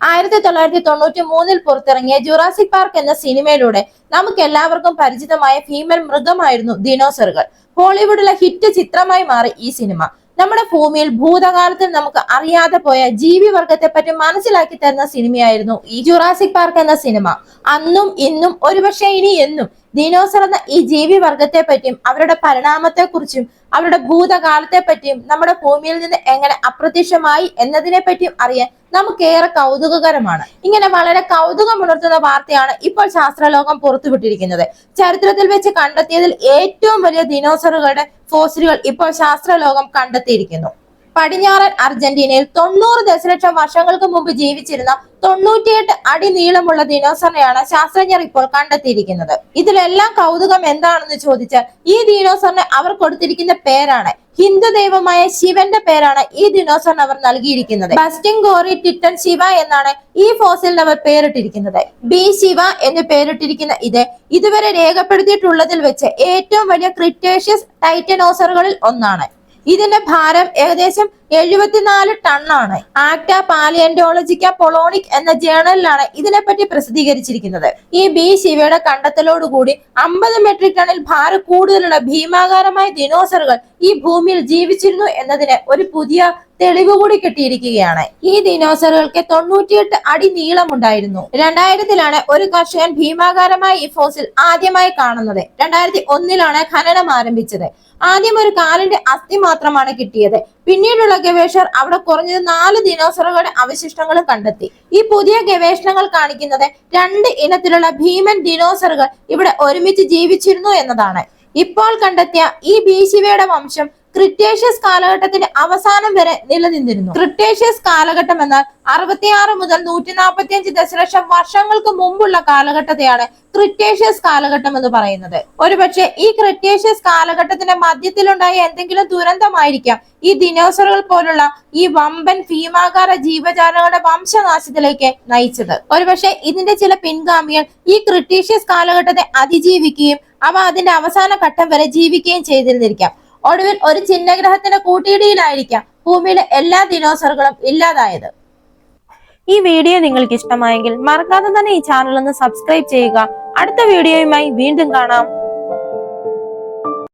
ആയിരത്തി തൊള്ളായിരത്തി തൊണ്ണൂറ്റി മൂന്നിൽ പുറത്തിറങ്ങിയ ജുറാസിക് പാർക്ക് എന്ന സിനിമയിലൂടെ നമുക്ക് എല്ലാവർക്കും പരിചിതമായ ഫീമെയിൽ മൃഗമായിരുന്നു ദിനോസറുകൾ. ഹോളിവുഡിലെ ഹിറ്റ് ചിത്രമായി മാറി ഈ സിനിമ. നമ്മുടെ ഭൂമിയിൽ ഭൂതകാലത്തിൽ നമുക്ക് അറിയാതെ പോയ ജീവിവർഗത്തെ പറ്റി മനസ്സിലാക്കി തരുന്ന സിനിമയായിരുന്നു ഈ ജുറാസിക് പാർക്ക് എന്ന സിനിമ. അന്നും ഇന്നും ഒരുപക്ഷെ ഇനി എന്നും ദിനോസർ എന്ന ഈ ജീവിവർഗത്തെ പറ്റിയും അവരുടെ പരിണാമത്തെ കുറിച്ചും അവരുടെ ഭൂതകാലത്തെ പറ്റിയും നമ്മുടെ ഭൂമിയിൽ നിന്ന് എങ്ങനെ അപ്രത്യക്ഷമായി എന്നതിനെ പറ്റിയും അറിയാൻ നമുക്കേറെ കൗതുകകരമാണ്. ഇങ്ങനെ വളരെ കൗതുകമുണർത്തുന്ന വാർത്തയാണ് ഇപ്പോൾ ശാസ്ത്രലോകം പുറത്തുവിട്ടിരിക്കുന്നത്. ചരിത്രത്തിൽ വെച്ച് കണ്ടെത്തിയതിൽ ഏറ്റവും വലിയ ദിനോസറുകളുടെ ഫോസിലുകൾ ഇപ്പോൾ ശാസ്ത്രലോകം കണ്ടെത്തിയിരിക്കുന്നു. പടിഞ്ഞാറൻ അർജന്റീനയിൽ തൊണ്ണൂറ് ദശലക്ഷം വർഷങ്ങൾക്ക് മുമ്പ് ജീവിച്ചിരുന്ന തൊണ്ണൂറ്റിയെട്ട് അടി നീളമുള്ള ദിനോസറിനെയാണ് ശാസ്ത്രജ്ഞർ ഇപ്പോൾ കണ്ടെത്തിയിരിക്കുന്നത്. ഇതിലെല്ലാം കൗതുകം എന്താണെന്ന് ചോദിച്ചാൽ ഈ ദിനോസറിന് അവർ കൊടുത്തിരിക്കുന്ന പേരാണ്. ഹിന്ദു ദൈവമായ ശിവന്റെ പേരാണ് ഈ ദിനോസറിന് അവർ നൽകിയിരിക്കുന്നത്. ബസ്റ്റിംഗ് ഗോറി ടിറ്റൻ ശിവ എന്നാണ് ഈ ഫോസിലിന് അവർ പേരിട്ടിരിക്കുന്നത്. ബി ശിവ എന്ന് പേരിട്ടിരിക്കുന്ന ഇത് ഇതുവരെ രേഖപ്പെടുത്തിയിട്ടുള്ളതിൽ വെച്ച് ഏറ്റവും വലിയ ക്രിറ്റേഷ്യസ് ടൈറ്റനോസറുകളിൽ ഒന്നാണ്. ഇതിന്റെ ഭാരം ഏകദേശം എഴുപത്തിനാല് ടണ്ണാണ്. ആക്ട പാലിയന്റോളജിക്ക പൊളോണിക് എന്ന ജേണലിലാണ് ഇതിനെപ്പറ്റി പ്രസിദ്ധീകരിച്ചിരിക്കുന്നത്. ഈ ബി ശിവയുടെ കണ്ടെത്തലോടുകൂടി അമ്പത് മെട്രിക് ടണ്ണിൽ ഭാരം കൂടുതലുള്ള ഭീമാകാരമായ ദിനോസറുകൾ ഈ ഭൂമിയിൽ ജീവിച്ചിരുന്നു എന്നതിന് ഒരു പുതിയ തെളിവ് കൂടി കിട്ടിയിരിക്കുകയാണ്. ഈ ദിനോസറുകൾക്ക് തൊണ്ണൂറ്റിയെട്ട് അടി നീളമുണ്ടായിരുന്നു. രണ്ടായിരത്തിലാണ് ഒരു കർഷകൻ ഭീമാകാരമായ ഈ ഫോസിൽ ആദ്യമായി കാണുന്നത്. രണ്ടായിരത്തി ഒന്നിലാണ് ഖനനം ആരംഭിച്ചത്. ആദ്യം ഒരു കാലിന്റെ അസ്ഥി മാത്രമാണ് കിട്ടിയത്. പിന്നീടുള്ള ഗവേഷകർ അവിടെ കുറഞ്ഞത് നാല് ദിനോസറുകളുടെ അവശിഷ്ടങ്ങൾ കണ്ടെത്തി. ഈ പുതിയ ഗവേഷണങ്ങൾ കാണിക്കുന്നത് രണ്ട് ഇനത്തിലുള്ള ഭീമൻ ദിനോസറുകൾ ഇവിടെ ഒരുമിച്ച് ജീവിച്ചിരുന്നു എന്നതാണ്. ഇപ്പോൾ കണ്ടെത്തിയ ഈ ബീശിവയുടെ വംശം ക്രിട്ടേഷ്യസ് കാലഘട്ടത്തിന്റെ അവസാനം വരെ നിലനിന്നിരുന്നു. ക്രിട്ടേഷ്യസ് കാലഘട്ടം എന്നാൽ അറുപത്തിയാറ് മുതൽ നൂറ്റി നാൽപ്പത്തി അഞ്ച് ദശലക്ഷം വർഷങ്ങൾക്ക് മുമ്പുള്ള കാലഘട്ടത്തെയാണ് ക്രിറ്റേഷ്യസ് കാലഘട്ടം എന്ന് പറയുന്നത്. ഒരുപക്ഷെ ഈ ക്രിറ്റേഷ്യസ് കാലഘട്ടത്തിന്റെ മധ്യത്തിലുണ്ടായ എന്തെങ്കിലും ദുരന്തമായിരിക്കാം. ഈ ദിനോസറുകൾ പോലുള്ള ഈ വമ്പൻ ഭീമാകാര ജീവജാലങ്ങളുടെ വംശനാശത്തിലേക്ക് നയിച്ചത്. ഒരുപക്ഷെ ഇതിന്റെ ചില പിൻഗാമികൾ ഈ ക്രിട്ടീഷ്യസ് കാലഘട്ടത്തെ അതിജീവിക്കുകയും അവ അതിന്റെ അവസാന ഘട്ടം വരെ ജീവിക്കുകയും ചെയ്തിരുന്നിരിക്കാം. ഒടുവിൽ ഒരു ചിഹ്നഗ്രഹത്തിന്റെ കൂട്ടിയിടിയിലായിരിക്കാം ഭൂമിയിലെ എല്ലാ ദിനോസറുകളും ഇല്ലാതായത്. ഈ വീഡിയോ നിങ്ങൾക്ക് ഇഷ്ടമായെങ്കിൽ മറക്കാതെ തന്നെ ഈ ചാനൽ ഒന്ന് സബ്സ്ക്രൈബ് ചെയ്യുക. അടുത്ത വീഡിയോയുമായി വീണ്ടും കാണാം.